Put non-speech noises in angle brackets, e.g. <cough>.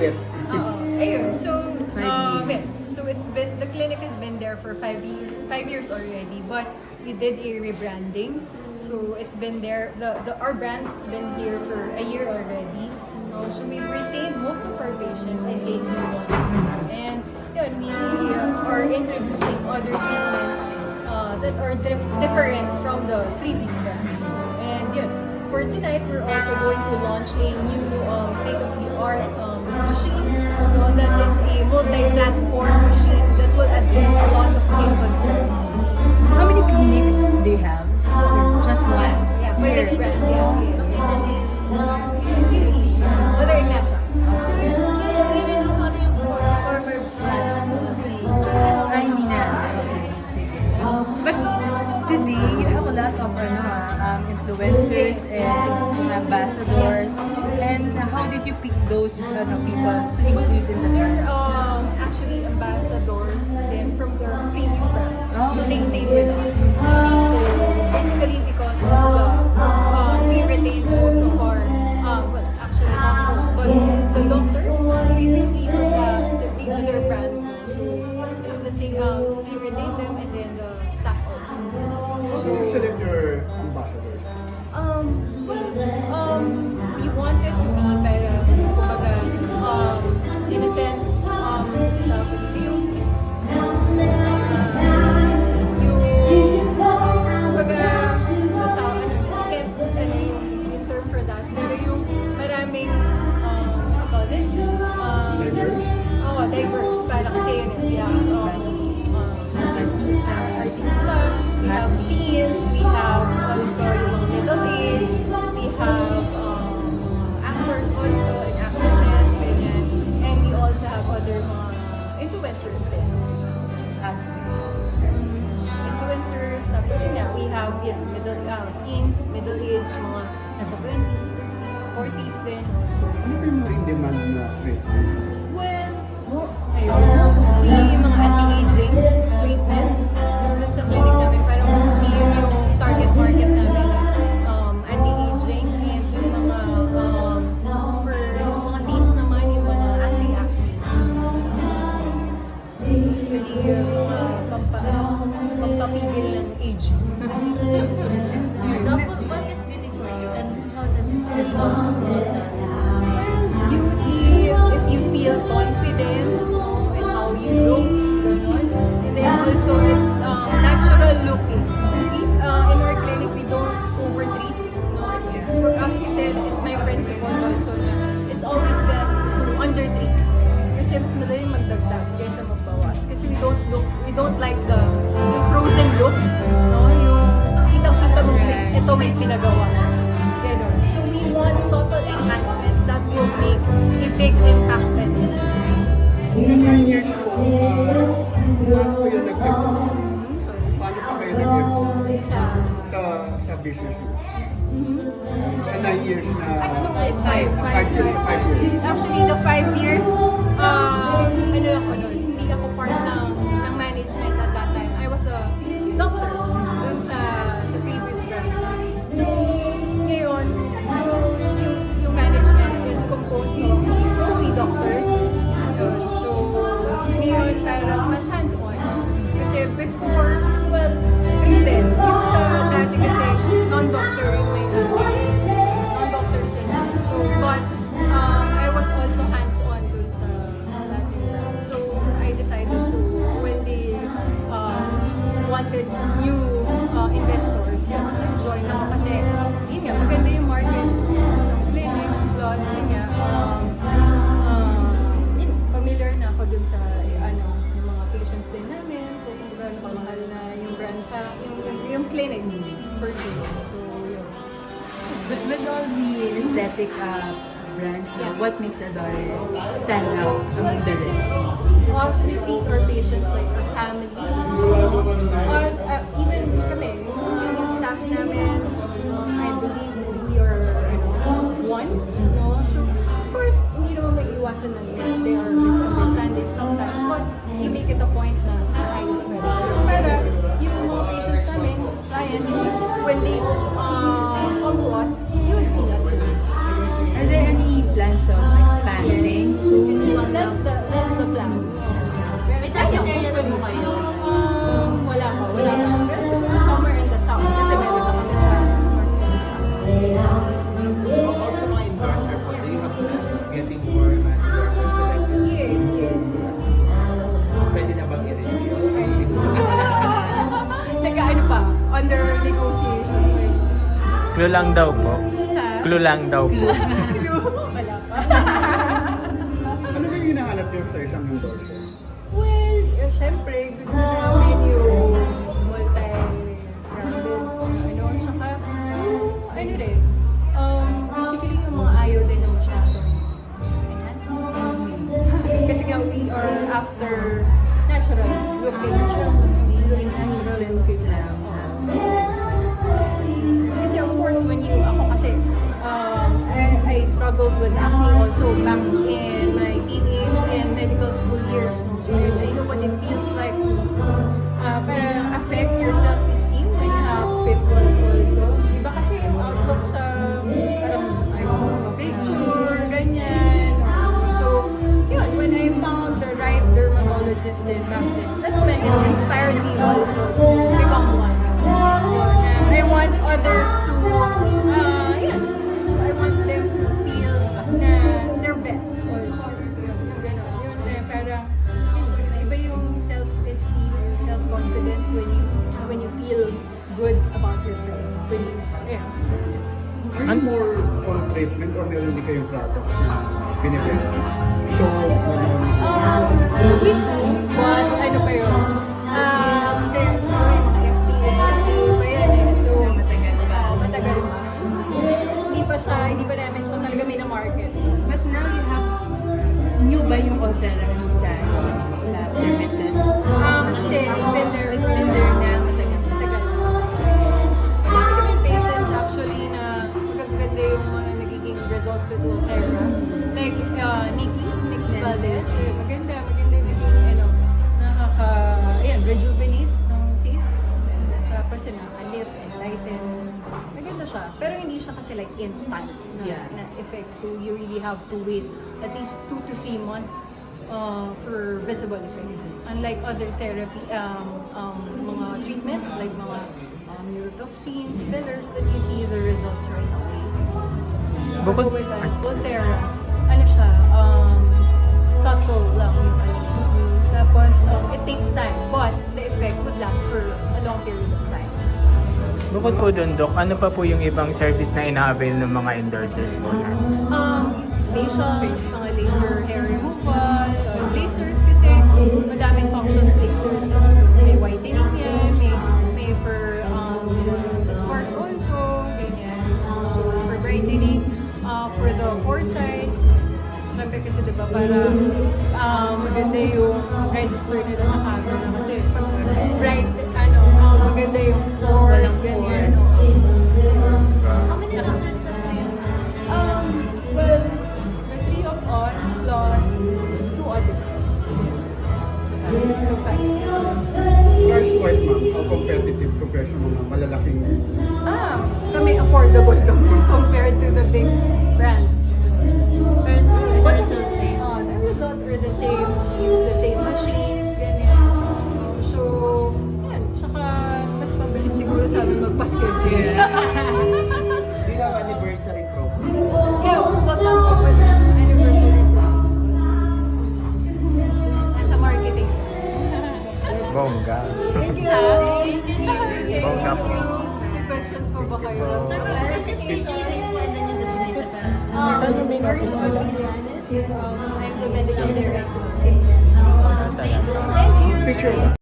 ulit. Oo. Ayun, so, um, yes. So it's been, the clinic has been there for five, five years already, but we did a rebranding. So it's been there, the, the our brand's been here for a year already. No, so we've retained most of our patients and gained new ones. And yun, we uh, are introducing other treatments uh, that are dif- different from the previous brand. And yun, for tonight, we're also going to launch a new um, state-of-the-art machine. No, that is a multi-platform influencers and ambassadors. And how did you pick those ano, people to include in the They're um, actually ambassadors then from their previous brand. So they stayed with us. Have teens, we have also yung mga middle age, we have um, actors also and actresses, ganyan. And we also have other mga influencers din. athletes. Mm, influencers, tapos yun nga, we have yun, middle, uh, teens, middle age, mga nasa 20s, 30s, 40s din. Ano ba yung mga in-demand na treatment? So, what is beauty for you and how does it the beauty, if you feel confident no, in how you look, ganun. And then also, it's uh, natural looking. Uh, in our clinic, we don't overtreat. No, it's, for us, kasi it's my principle also na it's always best to undertreat. Kasi mas madali magdagdag kaysa magbawas. Kasi we don't look, we don't like the look. No, yung kitang-kita mo, "Wait, ito may pinagawa. Ganon. So we want subtle enhancements that will make a big impact then. Nine years po, paano kayo sorry. Paano pa kayo Sa, sa, sa business parang mas hands-on. Kasi before, well, yun din. Yung sa dati kasi, non-doctor yung may non-doctor sila. So, but um, I was also hands-on dun sa dati. So, I decided to, when they um, wanted new uh, investors, nag-join ako kasi, yun maganda yung market clinic, plus yun yung, clinic per se. So, yun. With all the aesthetic uh, brands, uh, Yeah. what makes Adore stand out among the rest? us, we treat our patients like a family. Us, uh, even kami, yung, yung staff namin, I believe we are ano, one. No? So, of course, hindi naman may iwasan na there are misunderstandings sometimes, but you make it a point na when they uh, come to us, you will feel at home. Are there any plans of expanding soon? That's the, that's the plan. Clue lang daw po. Clue lang daw po. Wala pa. Ano ba yung hinahanap niyo sa isang endorser? Struggled with acne also back in my teenage and medical school years. No? So I know what it feels like or meron din kayong product na binibenta? So, um, Um, we do, but ano pa yun? Um, eh. Siya, hindi pa namin siya talaga may na-market. But now you have, new ba yung Ultherapy sa, sa services? Siya. Pero hindi siya kasi like instant na, Yeah. na effect. So you really have to wait at least two to three months uh, for visible effects. Unlike other therapy, um, um, mga treatments like mga um, neurotoxins, fillers that you see the results right away. Bukod- Bukod with uh, Volterra, ano siya, um, subtle lang yung ano. Tapos, um, it takes time, but the effect would last for a long period of time. Bukod po doon, Dok, ano pa po yung ibang service na ina-avail ng mga endorsers po na? Um, facials, mga laser hair removal, uh, lasers kasi madaming functions lasers. So, may whitening yan, may, may for um, sa scars also, ganyan. So, for brightening, uh, for the pore size, Siyempre kasi diba para um, maganda yung register nila sa camera kasi pag bright, maganda yung pores, ganyan. How many doctors na kayo? Um, well, the three of us plus two others. So, five. price-wise ma'am, how competitive compared sa mga malalaking Ah, kami affordable kami <laughs> compared to the big brands. The results same. Uh, the results are the same. Use the same machines, You. May questions po ba kayo? Sir, then yung Maurice Olavianes. Um, I'm the medical director. Thank you. Thank you. Picture